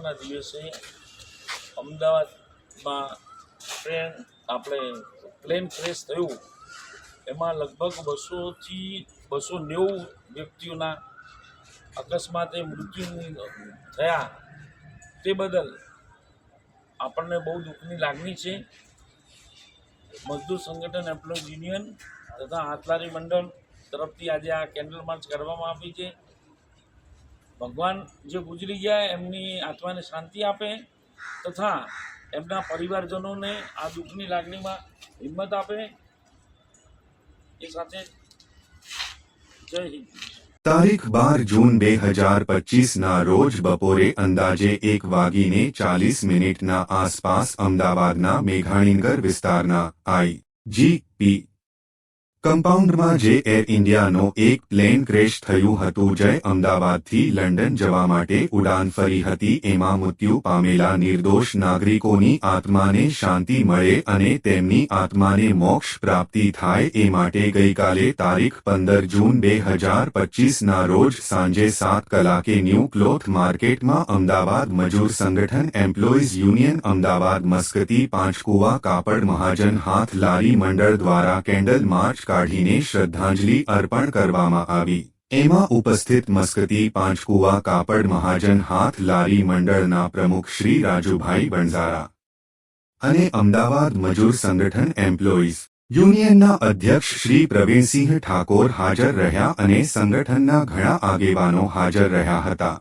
દિવસે અમદાવાદમાં ટ્રેન આપણે પ્લેન ક્રેશ થયું. એમાં લગભગ બસોથી બસો નેવું વ્યક્તિઓના અકસ્માતે મૃત્યુ થયા. તે બદલ આપણને બહુ દુઃખની લાગણી છે. મજદૂર સંગઠન એમ્પ્લોય યુનિયન તથા હાથલારી મંડળ તરફથી આજે આ કેન્ડલ માર્ચ કરવામાં આવી છે. ભગવાન જે ગુજરી ગયા એમની આત્માને શાંતિ આપે તથા એમના પરિવારજનોને આ દુઃખની લાગણીમાં હિંમત આપે એ સાથે જય હિન્દ તારીખ બાર જૂન બે હજાર પચીસના રોજ બપોરે અંદાજે એક વાગીને ચાલીસ મિનિટના આસપાસ અમદાવાદના મેઘાણીનગર વિસ્તારના આઈ જી પી કમ્પાઉન્ડમાં જે એર ઇન્ડિયાનો એક પ્લેન ક્રેશ થયું હતું જે અમદાવાદથી લંડન જવા માટે ઉડાન ફરી હતી, એમાં મૃત્યુ પામેલા નિર્દોષ નાગરિકોની આત્માને શાંતિ મળે અને તેમની આત્માને મોક્ષ પ્રાપ્તિ થાય એ માટે ગઈકાલે તારીખ પંદર જૂન બે હજાર પચીસના રોજ સાંજે સાત કલાકે ન્યૂ ક્લોથ માર્કેટમાં અમદાવાદ મજૂર સંગઠન એમ્પ્લોઈઝ યુનિયન, અમદાવાદ મસ્કતી, પાંચકુવા કાપડ મહાજન હાથ લારી મંડળ દ્વારા કેન્ડલ માર્ચ કાઢીને શ્રદ્ધાંજલિ અર્પણ કરવામાં આવી. એમાં ઉપસ્થિત મસ્કતી પાંચકુવા કાપડ મહાજન હાથ લારી મંડળના પ્રમુખ શ્રી રાજુભાઈ બંઝારા અને અમદાવાદ મજૂર સંગઠન એમ્પ્લોઈઝ યુનિયનના અધ્યક્ષ શ્રી પ્રવીણસિંહ ઠાકોર હાજર રહ્યા અને સંગઠનના ઘણા આગેવાનો હાજર રહ્યા હતા.